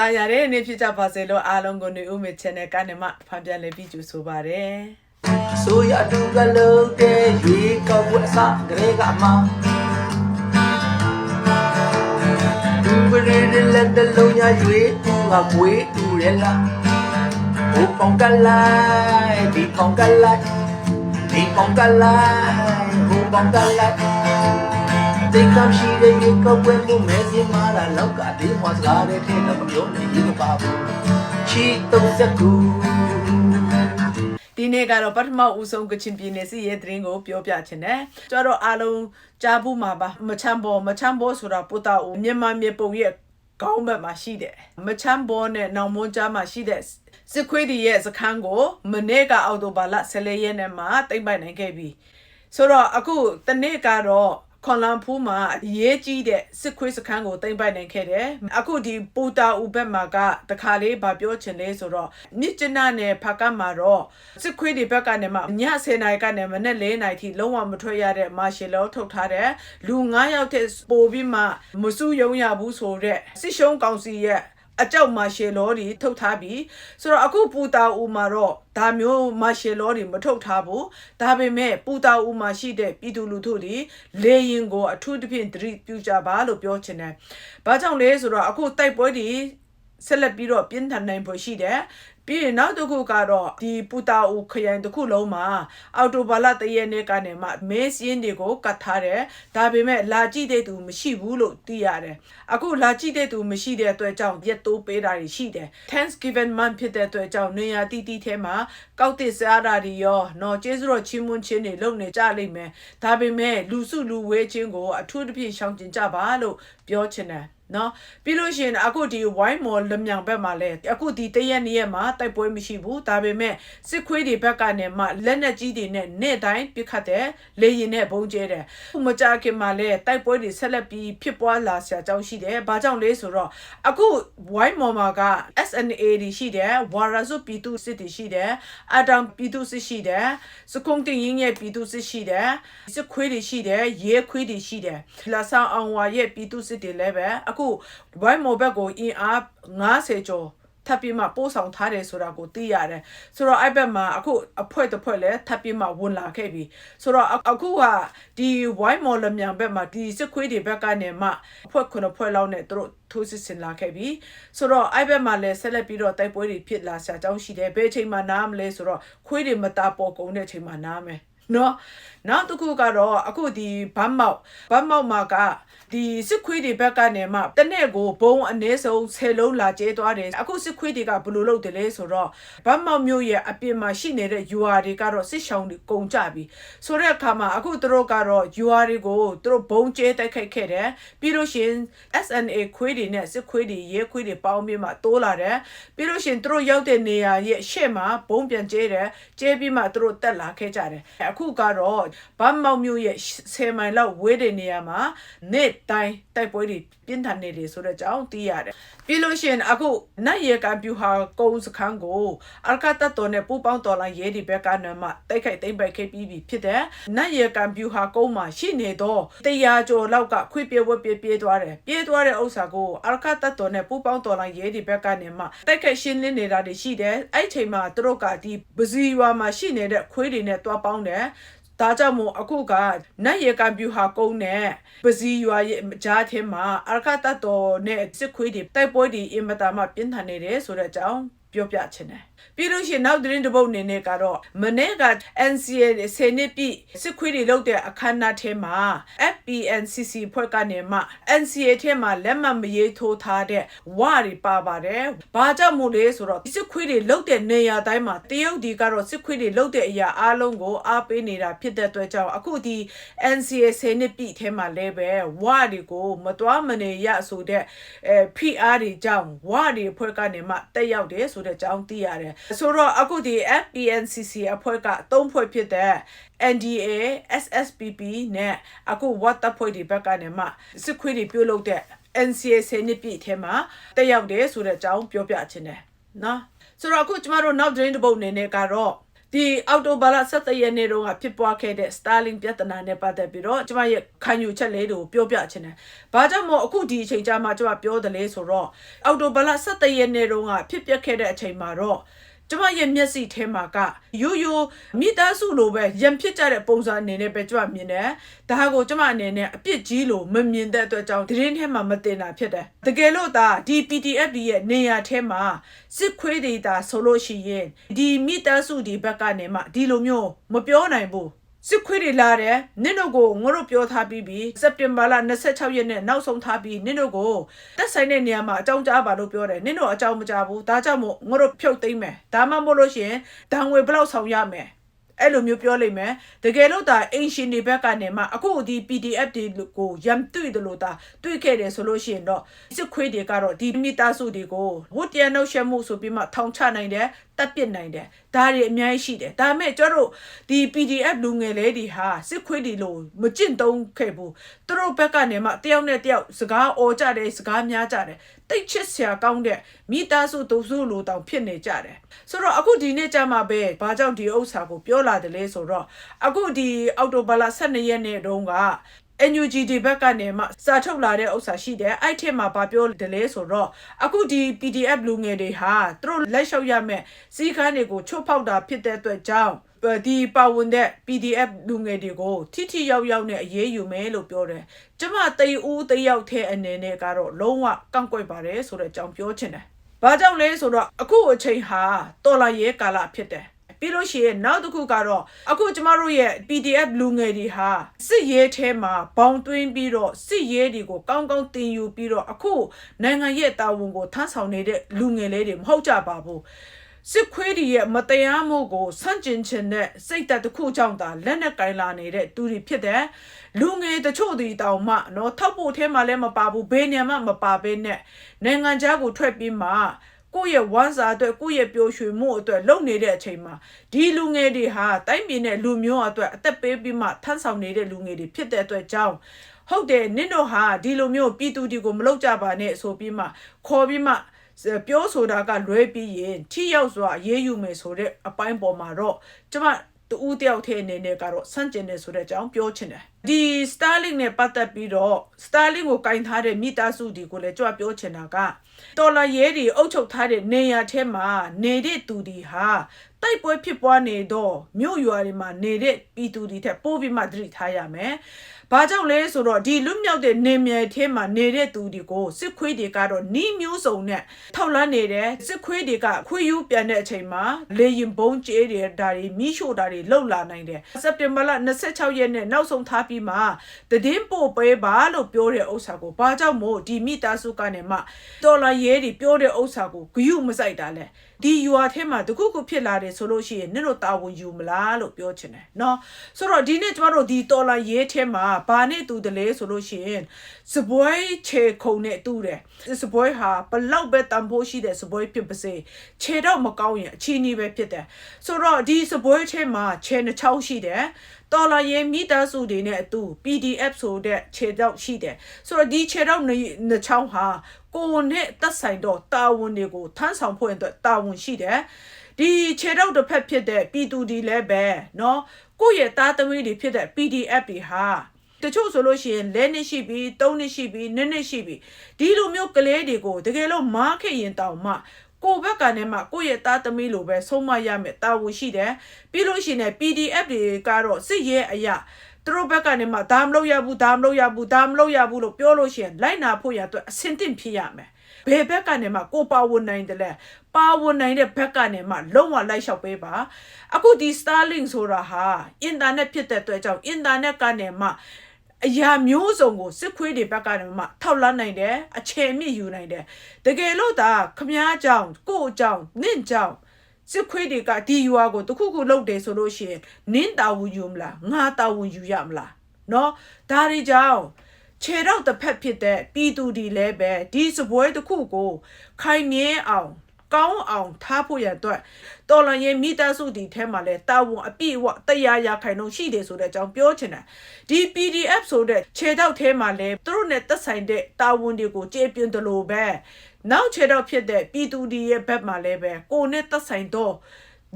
တာယာတဲ့နေ့ဖြစ်ကြပါစေလို့အားလုံးကိုနေဦးမေ channel ကနေမှဖန်ပြန်လေပြီးကြိုဆိုပါရစေဆိုရတူကလုံးတဲ့ရေကောက်ွက်အစားကလေးကအမဒူပရီလက်တလုံးညာရွေတူကကွေးတူရဲလားဟိုပေါင်ကလိုက်ဒီပေါင်ကလိုက်ဒီပေါင်ကလိုက်ဟိုပေါင်ကလိုက် တိတ်ကမ်းရှိတဲ့ရေကောက်ွက်မှုမဲစင်မာလာလောက်ကဒီမွားစကားတဲ့ထဲတော့မပြောနဲ့ရေမပါဘူးချီတုံးစကူဒီနေ့ကတော့ပထမဦးဆုံးကချင်ပြည်နယ်စီရဲ့သတင်းကိုပြောပြချင်တယ်ကျတော့အားလုံးကြားဘူးမှာပါမချမ်းဘောမချမ်းဘောဆိုတာပူတာဦးမြန်မာမြေပုံရဲ့ကောင်းဘက်မှာရှိတယ်မချမ်းဘောနဲ့နောင်မွန်းကြားမှာရှိတဲ့စစ်ခွေးဒီရဲ့စခန်းကိုမနေ့ကအောက်တိုဘာလ14ရက်နေ့မှာတိမ့်ပိုင်နိုင်ခဲ့ပြီဆိုတော့အခုတနေ့ကတော့ ခွန်လန်ဖူးမှာအရေးကြီးတဲ့စစ်ခွေးစခန်းကိုတင်ပိုက်နိုင်ခဲ့တယ်။အခုဒီပူတာဦးဘက်မှာကတခါလေးဗာပြောချင်လဲဆိုတော့မြစ်ကျနနဲ့ဖကတ်မှာတော့စစ်ခွေးတွေဘက်ကနေမှည10နာရီကနေမနေ့4နာရီထိလုံးဝမထွက်ရတဲ့မာရှယ်လောထုတ်ထားတဲ့လူ9ယောက်တဲ့ပို့ပြီးမှမစုယုံရဘူးဆိုတဲ့စစ်ရှုံးကောင်စီရဲ့ အကြောက်မာရှယ်လောတွေထုတ်ထားပြီးဆိုတော့အခုပူတာဦးမှာတော့ဒါမျိုးမာရှယ်လောတွေမထုတ်ထားဘူးဒါပေမဲ့ပူတာဦးမှာရှိတဲ့ပြည်သူလူထုတွေလေရင်ကိုအထူးသဖြင့်သတိပြုကြပါလို့ပြောချင်တယ်။ဘာကြောင့်လဲဆိုတော့အခုတိုက်ပွဲတွေဆက်လက်ပြီးတော့ပြင်းထန်နိုင်ဖို့ရှိတယ် ပြီးရင်နောက်တစ်ခုကတော့ဒီပူတာဦးခရိုင်တစ်ခုလုံးမှာအော်တိုဘာလတရက်နေ့ကနေမှမဲစင်းတွေကိုကတ်ထားတယ်ဒါပေမဲ့လာကြည့်တဲ့သူမရှိဘူးလို့သိရတယ်အခုလာကြည့်တဲ့သူမရှိတဲ့အတွက်ကြောင့်ရက်တိုးပေးတာတွေရှိတယ် Thanksgiving month ဖြစ်တဲ့အတွက်ကြောင့်နေရာတီတီထဲမှာကောက်တစ်စားတာတွေရောနော်ကျေးဇူးတော်ချီးမွမ်းခြင်းတွေလုပ်နေကြလိမ့်မယ်ဒါပေမဲ့လူစုလူဝေးခြင်းကိုအထူးသဖြင့်ရှောင်ကျဉ်ကြပါလို့ပြောချင်တယ် နော်ပြီးလို့ရှိရင်အခုဒီ wine mall လမြောင်ဘက်မှာလဲအခုဒီတရက်နေ့ရက်မှာတိုက်ပွဲမရှိဘူးဒါပေမဲ့စစ်ခွေးတွေဘက်ကနေမှလက်နက်ကြီးတွေနဲ့နေ့တိုင်းပစ်ခတ်တယ်လေရင်နဲ့ဘုံကျဲတယ်ခုမကြခင်မှာလဲတိုက်ပွဲတွေဆက်လက်ပြီးဖြစ်ပွားလာဆရာကြောင်းရှိတယ်ဘာကြောင့်လဲဆိုတော့အခု wine mall မှာက SNA တွေရှိတယ်ဝါရစုပြည်သူစစ်တွေရှိတယ်အတံပြည်သူစစ်ရှိတယ်စကုံတင်ရင်ရဲ့ပြည်သူစစ်ရှိတယ်စစ်ခွေးတွေရှိတယ်ရဲခွေးတွေရှိတယ်လာဆောင်အောင်ဝါရဲ့ပြည်သူစစ်တွေလည်းပဲအခု wine mall ဘက်ကိုအင်အား90ကျော်ထပ်ပြီးမှပို့ဆောင်ထားတယ်ဆိုတာကိုသိရတယ်ဆိုတော့အဲ့ဘက်မှာအခုအဖွဲတစ်ဖွဲလဲထပ်ပြီးမှဝင်လာခဲ့ပြီဆိုတော့အခုကဒီ white mall လမြန်ဘက်မှာဒီစစ်ခွေးတွေဘက်ကနေမှအဖွဲခုနှစ်ဖွဲလောက်နဲ့သူတို့ထိုးစစ်ဆင်လာခဲ့ပြီဆိုတော့အဲ့ဘက်မှာလဲဆက်လက်ပြီးတော့တိုက်ပွဲတွေဖြစ်လာဆရာအကြောင်းရှိတယ်ဘယ်အချိန်မှနားမလဲဆိုတော့ခွေးတွေမတာပေါ်ကုန်တဲ့အချိန်မှနားမယ် နော်နောက်တစ်ခုကတော့အခုဒီဘတ်မောက်ဘတ်မောက်မှာကဒီစစ်ခွေးတွေဘက်ကနေမှတနေ့ကိုဘုံအနည်းဆုံး10လုံးလာကျဲသွားတယ်အခုစစ်ခွေးတွေကဘယ်လိုလုပ်တယ်လဲဆိုတော့ဘတ်မောက်မျိုးရဲ့အပြင်မှာရှိနေတဲ့ UR တွေကတော့စစ်ရှောင်းတွေကုန်ကြပြီဆိုတဲ့အခါမှာအခုသူတို့ကတော့ UR တွေကိုသူတို့ဘုံကျဲတိုက်ခိုက်ခဲ့တယ်ပြီးလို့ရှိရင် SNA ခွေးတွေနဲ့စစ်ခွေးတွေရဲခွေးတွေပေါင်းပြီးမှတိုးလာတယ်ပြီးလို့ရှိရင်သူတို့ရောက်တဲ့နေရာရဲ့ရှေ့မှာဘုံပြန်ကျဲတယ်ကျဲပြီးမှသူတို့တက်လာခဲ့ကြတယ်အခုကတော့ဘတ်မောက်မျိုးရဲ့10မိုင်လောက်ဝေးတဲ့နေရာမှာနေ့တိုင်းတိုက်ပွဲတွေ ပြင်းထန်နေတယ်ဆိုတဲ့အကြောင်းသိရတယ်ပြီးလို့ရှိရင်အခုနတ်ရေကံပြူဟာကုန်းစခန်းကိုအလကတတော်နဲ့ပူပေါင်းတော်လိုင်းရဲဒီဘက်ကနမတိုက်ခိုက်သိမ့်ပိုက်ခဲ့ပြီးပြီဖြစ်တယ်နတ်ရေကံပြူဟာကုန်းမှာရှိနေတော့တရားကျော်လောက်ကခွေပြေဝက်ပြေးပြေးသွားတယ်ပြေးသွားတဲ့ဥစ္စာကိုအလကတတော်နဲ့ပူပေါင်းတော်လိုင်းရဲဒီဘက်ကနေမှတိုက်ခိုက်ရှင်းလင်းနေတာတွေရှိတယ်အဲ့ချိန်မှာသူတို့ကဒီပစီရွာမှာရှိနေတဲ့ခွေးတွေနဲ့တွားပေါင်းတယ် ဒါကြောင့်မို့အခုကနတ်ရေကံပြူဟာကုန်းနဲ့ပစီရွာရဲ့ကြားထဲမှာအရကတတော်နဲ့စစ်ခွေးတွေတိုက်ပွဲတွေအင်မတန်မှပြင်းထန်နေတယ်ဆိုတဲ့အကြောင်း ပြောပြချင်တယ်ပြီးလို့ရှိရင်နောက်သတင်းတစ်ပုဒ်အနေနဲ့ကတော့မနေ့က NCA ဆယ်နှစ်ပြည့်စစ်ခွေးတွေလုပ်တဲ့အခမ်းအနားထဲမှာ FPNCC ဖွဲ့ကနေမှ NCA ထဲမှာလက်မှတ်မရေးထိုးထားတဲ့ဝါတွေပါပါတယ်။ဘာကြောင့်မို့လဲဆိုတော့စစ်ခွေးတွေလုပ်တဲ့နေရာတိုင်းမှာတရုတ်ဒီကတော့စစ်ခွေးတွေလုပ်တဲ့အရာအားလုံးကိုအားပေးနေတာဖြစ်တဲ့အတွက်ကြောင့်အခုဒီ NCA ဆယ်နှစ်ပြည့်ထဲမှာလည်းပဲဝါတွေကိုမတော်မနေရဆိုတဲ့အဲ PR တွေကြောင့်ဝါတွေဖွဲ့ကနေမှတက်ရောက်တယ်ဆိုတဲ့အကြောင်းသိရတယ်ဆိုတော့အခုဒီ FPNCC အဖွဲ့ကသုံးဖွဲ့ဖြစ်တဲ့ NDA SSPP နဲ့အခု WhatsApp ဖွဲ့ဒီဘက်ကနေမှစစ်ခွေးတွေပြုတ်လုပ်တဲ့ NCA ဆယ်နှစ်ပြည့်ထဲမှာတက်ရောက်တယ်ဆိုတဲ့အကြောင်းပြောပြချင်တယ်နော်ဆိုတော့အခုကျမတို့နောက်သတင်းတစ်ပုဒ်အနေနဲ့ကတော့ ဒီအောက်တိုဘာလ17ရက်နေ့တုန်းကဖြစ်ပွားခဲ့တဲ့ Starlink ပြဿနာနဲ့ပတ်သက်ပြီးတော့ကျမရဲ့ခံယူချက်လေးတွေကိုပြောပြချင်တယ်။ဘာကြောင့်မို့အခုဒီအချိန်ကြာမှကျမပြောတယ်လေဆိုတော့အောက်တိုဘာလ17ရက်နေ့တုန်းကဖြစ်ပျက်ခဲ့တဲ့အချိန်မှာတော့ ကျမရဲ့မျက်စိထဲမှာကရိုးရိုးမိသားစုလိုပဲရံဖြစ်ကြတဲ့ပုံစံအနေနဲ့ပဲကျမမြင်တယ်။ဒါကိုကျမအနေနဲ့အပြစ်ကြီးလို့မမြင်တဲ့အတွက်ကြောင့်သတင်းထဲမှာမတင်တာဖြစ်တယ်။တကယ်လို့သာဒီ PDF ရဲ့နေရာထဲမှာစစ်ခွေးတွေတာဆိုလို့ရှိရင်ဒီမိသားစုဒီဘက်ကနေမှဒီလိုမျိုးမပြောနိုင်ဘူး။ စစ်ခွေးတွေလာတယ်နင့်တို့ကိုငါတို့ပြောထားပြီးပြီစက်တင်ဘာလ26ရက်နေ့နောက်ဆုံးထားပြီးနင့်တို့ကိုတက်ဆိုင်တဲ့နေရာမှာအကြောင်းကြားပါလို့ပြောတယ်နင့်တို့အကြောင်းမကြားဘူးဒါကြောင့်မို့ငါတို့ဖြုတ်သိမ်းမယ်ဒါမှမဟုတ်လို့ရှိရင်ဒဏ်ငွေဘယ်လောက်ဆောင်ရမယ်အဲ့လိုမျိုးပြောလိမ့်မယ်တကယ်လို့ဒါအင်ရှင်တွေဘက်ကနေမှအခုဒီ PDF တွေကိုရမ်တွေ့တယ်လို့ဒါတွေ့ခဲ့တယ်ဆိုလို့ရှိရင်တော့စစ်ခွေးတွေကတော့ဒီမိသားစုတွေကိုဝတ်တရနှုတ်ရှက်မှုဆိုပြီးမှထောင်ချနိုင်တယ် တပ်ပစ်နိုင်တယ်ဒါတွေအများကြီးရှိတယ်ဒါပေမဲ့ကျတို့ဒီ PDF လူငယ်လေးတွေဟာစစ်ခွေးတွေလို့မကျင့်သုံးခဲ့ဘူးသူတို့ဘက်ကနေမှတယောက်နဲ့တယောက်စကားអော်ကြတယ်စကားများကြတယ်တိတ်ချစ်စရာကောင်းတဲ့မိသားစုသူစုလိုတောင်ဖြစ်နေကြတယ်ဆိုတော့အခုဒီနေ့ကျမှပဲဘာကြောင့်ဒီဥစ္စာကိုပြောလာတယ်လဲဆိုတော့အခုဒီအောက်တိုဘာလ12ရက်နေ့တုန်းက NUG ဒီဘက်ကနေမှစာထုတ်လာတဲ့ဥစ္စာရှိတယ်အဲ့ထက်မှာဗာပြောတယ်လေဆိုတော့အခုဒီ PDF လူငယ်တွေဟာသူတို့လက်လျှောက်ရမယ်စီးခန်းတွေကိုချုပ်ဖောက်တာဖြစ်တဲ့အတွက်ကြောင့်ဒီပါဝင်တဲ့ PDF လူငယ်တွေကိုထိထိရောက်ရောက်နဲ့အရေးယူမယ်လို့ပြောတယ်။ကျမတေဦးတယောက်ထဲအနေနဲ့ကတော့လုံးဝကန့်ကွက်ပါတယ်ဆိုတဲ့အကြောင်းပြောချင်တယ်။ဘာကြောင့်လဲဆိုတော့အခုအချိန်ဟာတော်လာရဲကာလဖြစ်တယ်။ ပြီးလို့ရှိရင်နောက်တစ်ခုကတော့အခုကျမတို့ရဲ့ PDF လူငယ်တွေဟာစစ်ရေးထဲမှာဘောင်သွင်းပြီးတော့စစ်ရေးတွေကိုကောင်းကောင်းတင်ယူပြီးတော့အခုနိုင်ငံရဲ့တာဝန်ကိုထမ်းဆောင်နေတဲ့လူငယ်လေးတွေမဟုတ်ကြပါဘူးစစ်ခွေးတွေရဲ့မတရားမှုကိုဆန့်ကျင်ခြင်းနဲ့စိတ်သက်တစ်ခုကြောင့်သာလက်နဲ့ကင်လာနေတဲ့သူတွေဖြစ်တဲ့လူငယ်တချို့ဒီတောင်မှနော်ထောက်ဖို့ထဲမှာလည်းမပါဘူးဘေးညံမှမပါဘဲနဲ့နိုင်ငံခြားကိုထွက်ပြီးမှ ကိုယ့်ရဲ့ဝမ်းစာအတွက်ကိုယ့်ရဲ့ပျော်ရွှင်မှုအတွက်လုပ်နေတဲ့အချိန်မှာဒီလူငယ်တွေဟာတိုင်းပြည်နဲ့လူမျိုးအတွက်အသက်ပေးပြီးမှထမ်းဆောင်နေတဲ့လူငယ်တွေဖြစ်တဲ့အတွက်ကြောင့်ဟုတ်တယ်နင့်တို့ဟာဒီလိုမျိုးပြည်သူတွေကိုမလုပ်ကြပါနဲ့ဆိုပြီးမှခေါ်ပြီးမှပြောဆိုတာကလွဲပြီးရင်ထိရောက်စွာရေးယူမယ်ဆိုတဲ့အပိုင်းပေါ်မှာတော့ကျမ တူဦးတယောက်ထဲအနေနဲ့ကတော့စန့်ကျင်တယ်ဆိုတဲ့အကြောင်းပြောချင်တယ်ဒီ Starlink နဲ့ပတ်သက်ပြီးတော့ Starlink ကိုကင်ထားတဲ့မိသားစုတွေကိုလည်းကြွပြောချင်တာကတော်လာရဲတွေအုပ်ချုပ်ထားတဲ့နေရာထဲမှာနေတဲ့သူတွေဟာတိုက်ပွဲဖြစ်ပွားနေတော့မြို့ရွာတွေမှာနေတဲ့ပြည်သူတွေထက်ပိုပြီးမှသတိထားရမယ်။ ဘာကြောင့်လဲဆိုတော့ဒီလွတ်မြောက်တဲ့နေမြေထဲမှာနေတဲ့သူတွေကိုစစ်ခွေးတွေကတော့နီးမျိုးစုံနဲ့ထောက်လန်းနေတယ်စစ်ခွေးတွေကခွေးယူပြန်တဲ့အချိန်မှာလေရင်ဘုံကျဲတွေဒါတွေမိရှို့တာတွေလှုပ်လာနိုင်တယ်။စက်တင်ဘာလ26ရက်နေ့နောက်ဆုံးထားပြီးမှတည်င်းပို့ပေးပါလို့ပြောတဲ့ဥစ္စာကိုဘာကြောင့်မို့ဒီမိသားစုကနေမှတော်လာရဲတွေပြောတဲ့ဥစ္စာကိုဂယုမစိုက်တာလဲ ဒီယူအားထဲမှာတခုခုဖြစ်လာတယ်ဆိုလို့ရှိရင်နင့်တို့တာဝန်ယူမလားလို့ပြောချင်တယ်เนาะဆိုတော့ဒီနေ့ကျမတို့ဒီတော်လာရဲထဲမှာဘာနဲ့တူတယ်လဲဆိုလို့ရှိရင်စပွဲခြေခုံနဲ့တူတယ်စပွဲဟာဘလောက်ပဲတန်ဖိုးရှိတဲ့စပွဲဖြစ်ပါစေခြေတော့မကောင်းရင်အချီးနှီးပဲဖြစ်တယ်ဆိုတော့ဒီစပွဲထဲမှာခြေနှချောင်းရှိတယ် တော်လာရင်မိသားစုတွေနဲ့အတူ PDF ဆိုတဲ့ခြေတော့ရှိတယ်ဆိုတော့ဒီခြေတော့နှချောင်းဟာကိုယ်နဲ့သက်ဆိုင်တော့တာဝန်တွေကိုထမ်းဆောင်ဖို့အတွက်တာဝန်ရှိတယ်ဒီခြေတော့တစ်ဖက်ဖြစ်တဲ့ပြည်သူတွေလည်းပဲเนาะကိုယ့်ရဲ့သားသမီးတွေဖြစ်တဲ့ PDF တွေဟာတချို့ဆိုလို့ရှိရင်လဲနှစ်ရှိပြီသုံးနှစ်ရှိပြီနှစ်နှစ်ရှိပြီဒီလိုမျိုးကလေးတွေကိုတကယ်လို့မားခဲ့ရင်တောင်မှ ကိုဘက်ကနေမှကိုယ့်ရဲ့သားသမီးလိုပဲဆုံးမရမယ်တာဝန်ရှိတယ်ပြီးလို့ရှိရင် PDF တွေကတော့စစ်ရဲအရာသူတို့ဘက်ကနေမှဒါမလုပ်ရဘူးဒါမလုပ်ရဘူးဒါမလုပ်ရဘူးလို့ပြောလို့ရှိရင်လိုက်နာဖို့ရအတွက်အဆင်သင့်ဖြစ်ရမယ်ဘယ်ဘက်ကနေမှကိုပါဝင်နိုင်တယ်လဲပါဝင်နိုင်တဲ့ဘက်ကနေမှလုံးဝလိုက်လျှောက်ပေးပါအခုဒီ Starlink ဆိုတာဟာအင်တာနက်ဖြစ်တဲ့အတွက်ကြောင့်အင်တာနက်ကနေမှ အရာမျိုးစုံကိုစစ်ခွေးတွေဘက်ကနေမှထောက်လန်းနိုင်တယ်အချိန်မြင့်ယူနိုင်တယ်တကယ်လို့ဒါခမားကြောင့်ကို့ကြောင့်နင့်ကြောင့်စစ်ခွေးတွေကဒီယူအားကိုတခုခုလုပ်တယ်ဆိုလို့ရှိရင်နင်းတာဝန်ယူမလားငါတာဝန်ယူရမလားเนาะဒါတွေကြောင့်ခြေတော့တစ်ဖက်ဖြစ်တဲ့ပြည်သူဒီလည်းပဲဒီစပွဲတစ်ခုကိုခိုင်မြဲအောင် ကောင်းအောင်ထားဖို့ရအတွက်တော်လန်ရဲ့မိသားစုဒီထဲမှာလဲတာဝန်အပြည့်အဝတရားရခိုင်လုံးရှိတယ်ဆိုတဲ့အကြောင်းပြောချင်တာဒီ PDF ဆိုတဲ့ခြေတော့ထဲမှာလဲသူတို့နဲ့သက်ဆိုင်တဲ့တာဝန်တွေကိုကြေပြင်းတယ်လို့ပဲနောက်ခြေတော့ဖြစ်တဲ့ပြည်သူဒီရဲ့ဘက်မှာလဲပဲကိုနဲ့သက်ဆိုင်တော့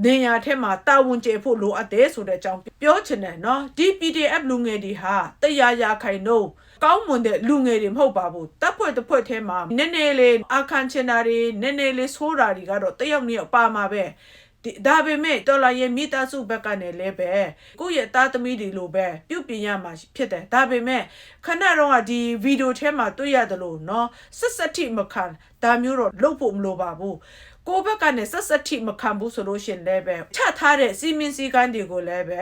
နေရာထဲမှာတာဝန်ကျေဖို့လိုအပ်တယ်ဆိုတဲ့အကြောင်းပြောချင်တယ်နော်ဒီ PDF လူငယ်တွေဟာတရားရခိုင်နှုန်း ကောင်းမွန်တဲ့လူငယ်တွေမဟုတ်ပါဘူးတပ်ဖွဲ့တစ်ဖွဲ့ထဲမှာနည်းနည်းလေးအခန်းချင်တာတွေနည်းနည်းလေးဆိုးတာတွေကတော့တယောက်နဲ့ယောက်ပါမှာပဲဒီဒါပေမဲ့တော်လာရဲ့မိသားစုဘက်ကနေလည်းပဲကိုယ့်ရဲ့သားသမီးတွေလိုပဲပြုတ်ပြင်ရမှာဖြစ်တယ်ဒါပေမဲ့ခဏတော့ကဒီဗီဒီယိုထဲမှာတွေ့ရတယ်လို့နော်ဆက်ဆက်ထိမခံဒါမျိုးတော့လုပ်ဖို့မလိုပါဘူး ကိုယ့်ဘက်ကနေဆက်ဆက်ထိမခံဘူးဆိုလို့ရှရင်လည်းပဲချထားတဲ့စီမင်းစည်းကမ်းတွေကိုလည်းပဲ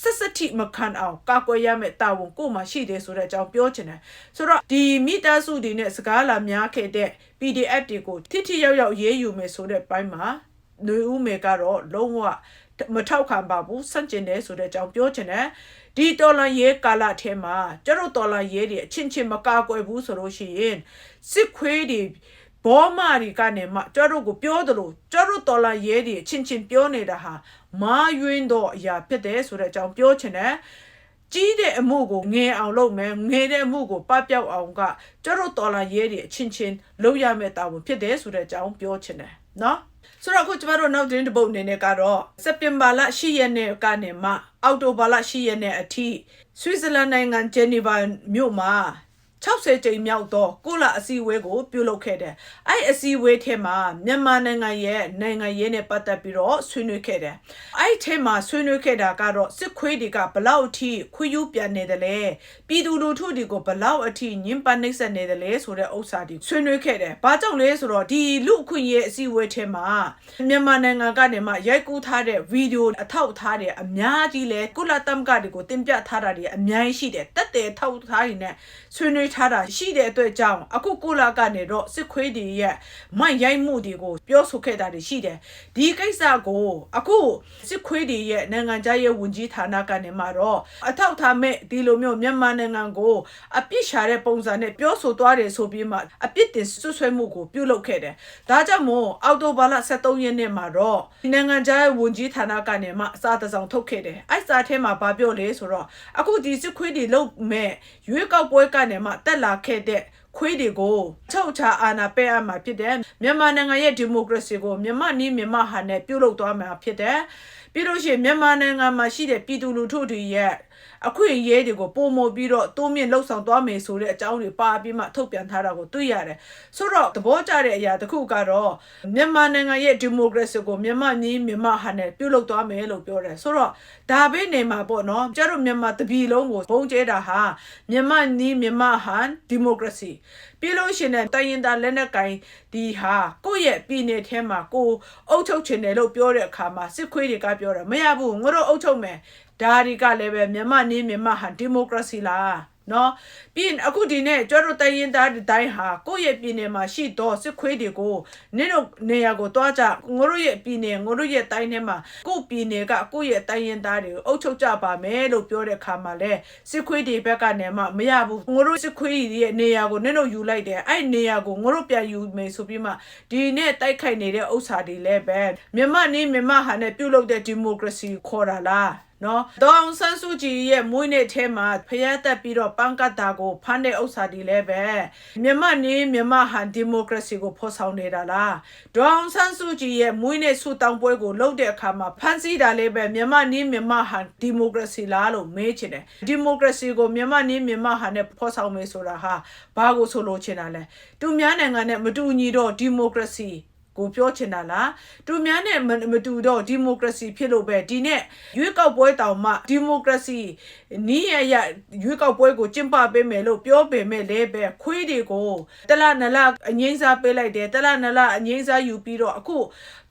ဆက်ဆက်ထိမခံအောင်ကာကွယ်ရမယ့်တာဝန်ကိုယ်မှာရှိတယ်ဆိုတဲ့အကြောင်းပြောချင်တယ်ဆိုတော့ဒီမိသားစုတွေနဲ့စကားလာများခဲ့တဲ့ PDF တွေကိုထိထိရောက်ရောက်ရေးယူမယ်ဆိုတဲ့ဘိုင်းမှာຫນွေဦးမေကတော့လုံးဝမထောက်ခံပါဘူးစန့်ကျင်တယ်ဆိုတဲ့အကြောင်းပြောချင်တယ်ဒီတော်လန်ရေးကာလထဲမှာကျတို့တော်လန်ရေးတွေအချင်းချင်းမကာကွယ်ဘူးဆိုလို့ရှိရင်စစ်ခွေးတွေ ဘောမာရီကနေမှကျတို့ကိုပြောတယ်လို့ကျတို့တော်လာရဲတွေအချင်းချင်းပြောနေတာဟာမာယွင်းတော့အရာဖြစ်တယ်ဆိုတဲ့အကြောင်းပြောချင်တယ်ကြီးတဲ့အမှုကိုငယ်အောင်လုပ်မယ်ငယ်တဲ့အမှုကိုပပျောက်အောင်ကကျတို့တော်လာရဲတွေအချင်းချင်းလုပ်ရမယ့်တာဝန်ဖြစ်တယ်ဆိုတဲ့အကြောင်းပြောချင်တယ်နော်ဆိုတော့အခုကျမတို့နောက်သတင်းတစ်ပုဒ်အနေနဲ့ကတော့စက်တင်ဘာလ10ရက်နေ့ကနေမှအောက်တိုဘာလ10ရက်နေ့အထိဆွစ်ဇာလန်နိုင်ငံဂျနီဗာမြို့မှာ 60ကြိမ်မြောက်သောကုလအစည်းအဝေးကိုပြုလုပ်ခဲ့တယ်။အဲ့အစည်းအဝေးထဲမှာမြန်မာနိုင်ငံရဲ့နိုင်ငံရေးနဲ့ပတ်သက်ပြီးတော့ဆွေးနွေးခဲ့တယ်။အဲ့ထဲမှာဆွေးနွေးခဲ့တာကတော့စစ်ခွေးတွေကဘလောက်အထိခွေးယူပြန်နေတယ်လဲ။ပြည်သူလူထုတွေကိုဘလောက်အထိညှဉ်းပန်းနှိပ်စက်နေတယ်လဲဆိုတဲ့ဥစ္စာတွေဆွေးနွေးခဲ့တယ်။ဘာကြောင့်လဲဆိုတော့ဒီလူအခွင့်အရေးအစည်းအဝေးထဲမှာမြန်မာနိုင်ငံကနေမှရိုက်ကူးထားတဲ့ဗီဒီယိုအထောက်အထားတွေအများကြီးလဲကုလသမဂ္ဂတွေကိုတင်ပြထားတာတွေအများကြီးရှိတယ်။တက်တယ်ထောက်ထားတွေနဲ့ဆွေးနွေးထားတာရှိတဲ့အတွက်ကြောင့်အခုကုလကနေတော့စစ်ခွေးတွေရဲ့မိုက်ရိုက်မှုတွေကိုပြောဆိုခဲ့တာတွေရှိတယ်။ဒီကိစ္စကိုအခုစစ်ခွေးတွေရဲ့နိုင်ငံခြားရေးဝန်ကြီးဌာနကနေမှတော့အထောက်ထားမဲ့ဒီလိုမျိုးမြန်မာနိုင်ငံကိုအပြစ်ရှာတဲ့ပုံစံနဲ့ပြောဆိုသွားတယ်ဆိုပြီးမှအပြစ်တင်ဆွဆွဲမှုကိုပြုလုပ်ခဲ့တယ်။ဒါကြောင့်မို့အောက်တိုဘာလ23ရက်နေ့မှာတော့ဒီနိုင်ငံခြားရေးဝန်ကြီးဌာနကနေမှအစားတစောင်ထုတ်ခဲ့တယ်။အဲ့စာထဲမှာဗာပြောလဲဆိုတော့အခုဒီစစ်ခွေးတွေလုံမဲ့ရွေးကောက်ပွဲကနေမှတက်လာခဲ့တဲ့ခွေးတွေကိုချုပ်ချအာဏာပေးအပ်မှာဖြစ်တယ်မြန်မာနိုင်ငံရဲ့ဒီမိုကရေစီကိုမြန်မာနည်းမြန်မာဟာနဲ့ပြုလုပ်သွားမှာဖြစ်တယ်ပြီးလို့ရှိရင်မြန်မာနိုင်ငံမှာရှိတဲ့ပြည်သူလူထုတွေရဲ့ အခွင့်အရေးတွေကိုပုံမပြီးတော့တိုးမြင့်လှုပ်ဆောင်သွားမယ်ဆိုတဲ့အကြောင်းတွေပါပြီးမှထုတ်ပြန်ထားတာကိုတွေ့ရတယ်ဆိုတော့သဘောကျတဲ့အရာတစ်ခုကတော့မြန်မာနိုင်ငံရဲ့ဒီမိုကရေစီကိုမြန်မာနည်းမြန်မာဟာနဲ့ပြုလုပ်သွားမယ်လို့ပြောတယ်ဆိုတော့ဒါပဲနေမှာပေါ့နော်ကျတို့မြန်မာတပြည်လုံးကိုဘုံကျဲတာဟာမြန်မာနည်းမြန်မာဟာဒီမိုကရေစီပြီးလို့ရှိရင်တိုင်းရင်သားလက်နက်ကင်ဒီဟာကိုယ့်ရဲ့ပြည်နယ်ထဲမှာကိုယ်အုပ်ချုပ်ချင်တယ်လို့ပြောတဲ့အခါမှာစစ်ခွေးတွေကပြောတယ်မရဘူးငါတို့အုပ်ချုပ်မယ် ဒါတွေကလည်းပဲမြန်မာနည်းမြန်မာဟာဒီမိုကရေစီလားနော်ပြီးရင်အခုဒီနေ့ကျွတ်တို့တိုင်းရင်သားဒီတိုင်းဟာကိုယ့်ရဲ့ပြည်နယ်မှာရှိတော့စစ်ခွေးတွေကိုနင့်တို့နေရာကိုတွားကြငါတို့ရဲ့ပြည်နယ်ငါတို့ရဲ့တိုင်းထဲမှာကိုယ့်ပြည်နယ်ကကိုယ့်ရဲ့တိုင်းရင်သားတွေကိုအုပ်ချုပ်ကြပါမယ်လို့ပြောတဲ့အခါမှာလဲစစ်ခွေးတွေဘက်ကနေမှမရဘူးငါတို့စစ်ခွေးတွေရဲ့နေရာကိုနင့်တို့ယူလိုက်တယ်အဲ့နေရာကိုငါတို့ပြန်ယူမယ်ဆိုပြီးမှဒီနေ့တိုက်ခိုက်နေတဲ့ဥစ္စာတွေလည်းပဲမြန်မာနည်းမြန်မာဟာနဲ့ပြုတ်လုပ်တဲ့ဒီမိုကရေစီခေါ်တာလား နော်ဒေါအောင်ဆန်းစုကြည်ရဲ့မွေးနေ့ထဲမှာဖျက်သက်ပြီးတော့ပန်းကတ်တာကိုဖမ်းတဲ့ဥစ္စာတွေလည်းပဲမြန်မာနေမြန်မာဟန်ဒီမိုကရေစီကိုဖော်ဆောင်နေတာလားဒေါအောင်ဆန်းစုကြည်ရဲ့မွေးနေ့ဆူတောင်းပွဲကိုလုပ်တဲ့အခါမှာဖမ်းဆီးတာလည်းပဲမြန်မာနေမြန်မာဟန်ဒီမိုကရေစီလားလို့မေးချင်တယ်ဒီမိုကရေစီကိုမြန်မာနေမြန်မာဟန်နဲ့ဖော်ဆောင်မယ်ဆိုတာဟာဘာကိုဆိုလို့ချင်တာလဲသူများနိုင်ငံနဲ့မတူညီတော့ဒီမိုကရေစီ ကိုပြောချင်တာလားသူများနဲ့မမတူတော့ဒီမိုကရေစီဖြစ်လို့ပဲဒီနဲ့ရွေးကောက်ပွဲတောင်မှဒီမိုကရေစီနီးရရရွေးကောက်ပွဲကိုကျင်းပပေးမယ်လို့ပြောပေမဲ့လည်းပဲခွေးတွေကိုတလနလအငိမ့်စားပေးလိုက်တယ်တလနလအငိမ့်စားယူပြီးတော့အခု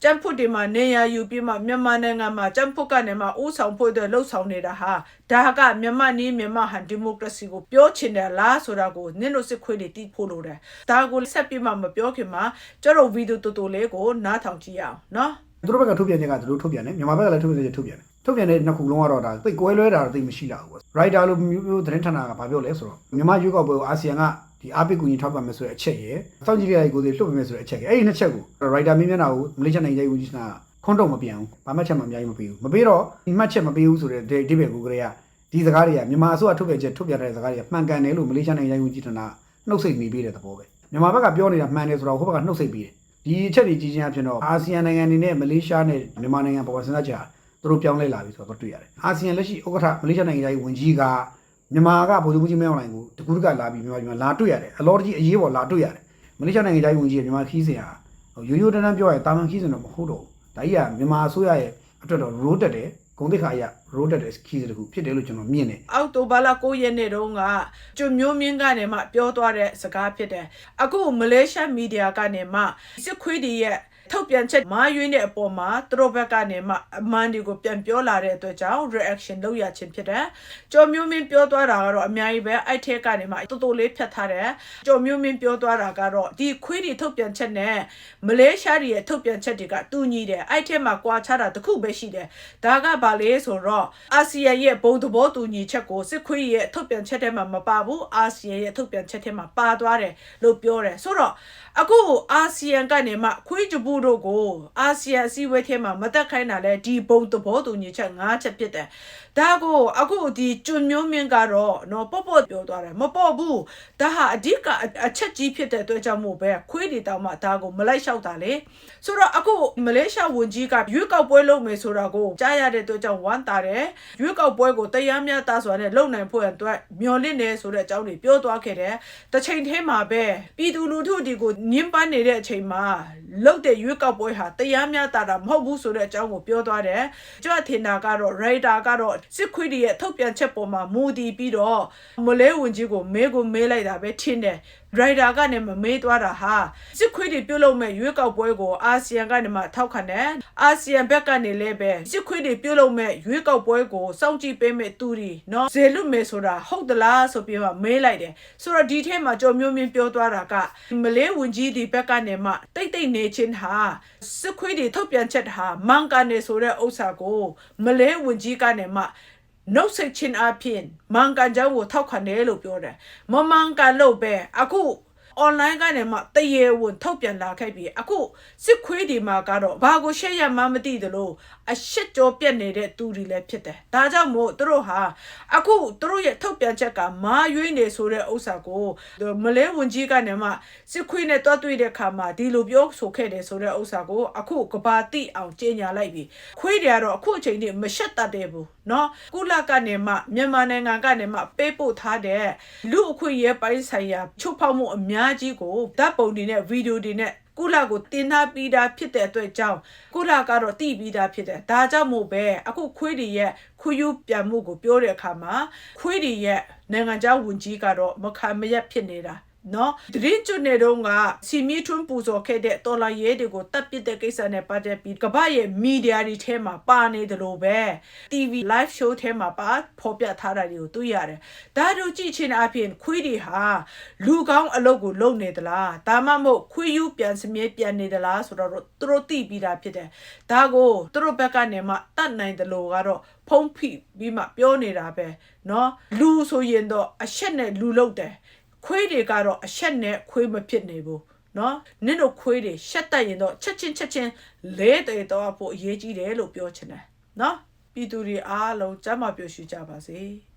ကျန်းဖုတ်တွေမှာနေရယူပြီးမှမြန်မာနိုင်ငံမှာကျန်းဖုတ်ကနေမှဥဆောင်ဖို့အတွက်လှုပ်ဆောင်နေတာဟာဒါကမြန်မာနီးမြန်မာဟန်ဒီမိုကရေစီကိုပြောချင်တယ်လားဆိုတာကိုနင့်တို့စစ်ခွေးတွေတီးဖို့လိုတယ်ဒါကိုဆက်ပြီးမှမပြောခင်မှာကျတော့ဗီဒီယိုတူတူလေးကိုနားထောင်ကြည့်ရအောင်နော်သူတို့ဘက်ကထုတ်ပြန်ချက်ကသူတို့ထုတ်ပြန်တယ်မြန်မာဘက်ကလည်းထုတ်ပြန်ချက်ထုတ်ပြန်တယ်ထုတ်ပြန်တဲ့နှစ်ခုလုံးကတော့ဒါသိကွဲလွဲတာတော့သိမရှိလာဘူးပေါ့ writer လို့မျိုးမျိုးသတင်းဌာနကဘာပြောလဲဆိုတော့မြန်မာရွေးကောက်ပွဲကိုအာဆီယံက ဒီအားပေးကူညီထောက်ပံ့မယ်ဆိုတဲ့အချက်ရယ်စောင့်ကြည့်ရတဲ့ကိုယ်စီလွှတ်ပေးမယ်ဆိုတဲ့အချက်ရယ်အဲ့ဒီနှစ်ချက်ကို writer မင်းမျက်နှာကိုမလေးရှားနိုင်ငံရေးဝန်ကြီးဌာနကခွန်းတော့မပြန်ဘူးဘာမှချက်မှအများကြီးမပေးဘူးမပေးတော့ဒီမှတ်ချက်မပေးဘူးဆိုတဲ့ဒီဘက်ကိုကလေးကဒီစကားတွေကမြန်မာအစိုးရထုတ်ပြန်ချက်ထုတ်ပြန်တဲ့စကားတွေကမှန်ကန်တယ်လို့မလေးရှားနိုင်ငံရေးဝန်ကြီးဌာနနှုတ်ဆက်နေပေးတဲ့သဘောပဲမြန်မာဘက်ကပြောနေတာမှန်တယ်ဆိုတော့ဟိုဘက်ကနှုတ်ဆက်ပေးတယ်ဒီအချက်တွေကြီးချင်းအဖြစ်တော့အာဆီယံနိုင်ငံတွေနဲ့မလေးရှားနဲ့မြန်မာနိုင်ငံပေါ်မှာစဉ်းစားကြသူတို့ပြောင်းလဲလာပြီဆိုတော့တွေ့ရတယ်အာဆီယံလက်ရှိဥက္ကဋ္ဌမလေးရှားနိုင်ငံရဲ့ဝန်ကြီးက မြန်မာကဗိုလ်ချုပ်ကြီးမင်းအောင်လှိုင်ကိုတကူးတကလာပြီးမြန်မာပြည်မှာလာတွေ့ရတယ်အလောတကြီးအရေးပေါ်လာတွေ့ရတယ်မလေးရှားနိုင်ငံရဲ့ဝန်ကြီးကမြန်မာခီးစဉ်ဟာရိုးရိုးတန်းတန်းပြောရရင်တာမန်ခီးစဉ်တော့မဟုတ်တော့ဘူးဒါကြီးကမြန်မာအစိုးရရဲ့အတွက်တော့ road တက်တယ်ဂုံတိခါအရ road တက်တဲ့ခီးစဉ်တခုဖြစ်တယ်လို့ကျွန်တော်မြင်တယ်အောက်တိုဘာလ9ရက်နေ့တုန်းကကျွမျိုးမင်းကနေမှပြောသွားတဲ့စကားဖြစ်တယ်အခုမလေးရှားမီဒီယာကနေမှစစ်ခွေးတွေရဲ့ ထုတ်ပြန်ချက်မာရွေးတဲ့အပေါ်မှာသူတို့ဘက်ကနေမှအမှန်တွေကိုပြန်ပြောလာတဲ့အတွက်ကြောင့် reaction လုပ်ရခြင်းဖြစ်တယ်။ကျော်မျိုးမင်းပြောသွားတာကတော့အများကြီးပဲအဲ့ထက်ကနေမှတူတူလေးဖြတ်ထားတယ်။ကျော်မျိုးမင်းပြောသွားတာကတော့ဒီခွေးတွေထုတ်ပြန်ချက်နဲ့မလေးရှားတွေရဲ့ထုတ်ပြန်ချက်တွေကတူညီတယ်။အဲ့ထက်မှာကွာခြားတာတစ်ခုပဲရှိတယ်။ဒါကဘာလဲဆိုတော့အာဆီယံရဲ့ဘုံသဘောတူညီချက်ကိုစစ်ခွေးရဲ့ထုတ်ပြန်ချက်ထဲမှာမပါဘူး။အာဆီယံရဲ့ထုတ်ပြန်ချက်ထဲမှာပါသွားတယ်လို့ပြောတယ်။ဆိုတော့အခုအာဆီယံကနေမှခွေးကြဘူးတို့ကိုအာဆီယံအစည်းအဝေးထဲမှာမတက်ခိုင်းတာလဲဒီဘုံသဘောတူညီချက်၅ချက်ဖြစ်တယ်။ဒါကိုအခုဒီကျွန်းမျိုးမြင့်ကတော့နော်ပေါ့ပေါ့ပြောသွားတယ်မပေါ့ဘူး။ဒါဟာအဓိကအချက်ကြီးဖြစ်တဲ့အတွက်ကြောင့်မို့ပဲခွေးတွေတောင်မှဒါကိုမလိုက်လျှောက်တာလေ။ဆိုတော့အခုမလေးရှားဝန်ကြီးကရွေးကောက်ပွဲလုပ်မယ်ဆိုတာကိုကြားရတဲ့အတွက်ကြောင့်ဝမ်းသာတယ်။ရွေးကောက်ပွဲကိုတရားမျှတစွာနဲ့လုပ်နိုင်ဖို့အတွက်မျှော်လင့်နေဆိုတဲ့အကြောင်းတွေပြောသွားခဲ့တယ်။တစ်ချိန်တည်းမှာပဲပြည်သူလူထုဒီကိုညှဉ်းပန်းနေတဲ့အချိန်မှာလုတ်တဲ့ရွေးကောက်ပွဲဟာတရားမျှတတာမဟုတ်ဘူးဆိုတဲ့အကြောင်းကိုပြောသွားတယ်။ကျွတ်ထင်တာကတော့ writer ကတော့စစ်ခွေးတွေရဲ့ထုတ်ပြန်ချက်ပေါ်မှာမူတည်ပြီးတော့မလဲဝင်ကြီးကိုမဲကိုမဲလိုက်တာပဲထင်တယ်။ driver ကနေမမေးသွားတာဟာစစ်ခွေးတွေပြုတ်လို့မဲ့ရွေးကောက်ပွဲကိုအာဆီယံကနေမှထောက်ခံတယ်အာဆီယံဘက်ကနေလည်းပဲစစ်ခွေးတွေပြုတ်လို့မဲ့ရွေးကောက်ပွဲကိုစောင့်ကြည့်ပေးမဲ့သူတွေနော်ဇေလွတ်မယ်ဆိုတာဟုတ်သလားဆိုပြီးမှမေးလိုက်တယ်ဆိုတော့ဒီထဲမှာကြော်မျိုးမြင်းပြောသွားတာကမလေးဝန်ကြီးဒီဘက်ကနေမှတိတ်တိတ်နေချင်းဟာစစ်ခွေးတွေထုတ်ပြန်ချက်ဟာမန်ကန်နေဆိုတဲ့ဥစ္စာကိုမလေးဝန်ကြီးကနေမှ နှုတ်ဆက်ခြင်းအပြင်မန်ကန်ကြောင့်ကိုထောက်ခံတယ်လို့ပြောတယ်မမန်ကန်လို့ပဲအခု online ကနေမှတရေဝင်ထုတ်ပြန်လာခဲ့ပြီးအခုစစ်ခွေးဒီမှာကတော့ဘာကိုရှက်ရမှမသိသလို အရှက်ကြောပြက်နေတဲ့သူတွေလည်းဖြစ်တယ်ဒါကြောင့်မို့သူတို့ဟာအခုသူတို့ရဲ့ထုတ်ပြန်ချက်ကမာရွေးနေဆိုတဲ့ဥစ္စာကိုမလဲဝန်ကြီးကနေမှစစ်ခွေးနဲ့တွားတွေ့တဲ့ခါမှာဒီလိုပြောဆိုခဲ့တယ်ဆိုတဲ့ဥစ္စာကိုအခုကဘာတိအောင်ကြေညာလိုက်ပြီခွေးတွေကတော့အခုအချိန်ထိမရှက်တတ်တယ်ဘူးเนาะကုလကနေမှမြန်မာနိုင်ငံကနေမှပေးပို့ထားတဲ့လူအခွင့်အရေးပိုင်းဆိုင်ရာချုပ်ဖောက်မှုအများကြီးကိုဓာတ်ပုံတွေနဲ့ဗီဒီယိုတွေနဲ့ ကုလကိုတင်ထားပြီးသားဖြစ်တဲ့အတွက်ကြောင့်ကုလကတော့တည်ပြီးသားဖြစ်တယ်ဒါကြောင့်မို့ပဲအခုခွေးတွေရဲ့ခွေးယူပြန်မှုကိုပြောတဲ့အခါမှာခွေးတွေရဲ့နိုင်ငံခြားဝန်ကြီးကတော့မခံမရက်ဖြစ်နေတာ နော်ဒရင်းကျွနေတော့ကစီမီထွန်းပူဇော်ခဲ့တဲ့တော်လာရဲတွေကိုတပ်ပစ်တဲ့ကိစ္စနဲ့ပတ်သက်ပြီးကမ္ဘာရဲ့မီဒီယာတွေထဲမှာပါနေတယ်လို့ပဲ TV live show ထဲမှာပါဖော်ပြထားတာတွေကိုတွေ့ရတယ်။ဒါတို့ကြည့်ချင်းအပြင်ခွေးတွေဟာလူကောင်းအလုပ်ကိုလုပ်နေသလားဒါမှမဟုတ်ခွေးယူပြန်စမြဲပြန်နေသလားဆိုတော့သူတို့သိပြီးသားဖြစ်တယ်။ဒါကိုသူတို့ဘက်ကနေမှတတ်နိုင်တယ်လို့ကတော့ဖုံးဖိပြီးမှပြောနေတာပဲเนาะလူဆိုရင်တော့အရှက်နဲ့လူလုပ်တယ်။ ခွေးတွေကတော့အရှက်နဲ့ခွေးမဖြစ်နေဘူးနော်နင့်တို့ခွေးတွေရှက်တတ်ရင်တော့ချက်ချင်းချက်ချင်းလဲတယ်တော့ဖို့အရေးကြီးတယ်လို့ပြောချင်တယ်နော်ပြည်သူတွေအားလုံးကျမ်းမာပျော်ရွှင်ကြပါစေ။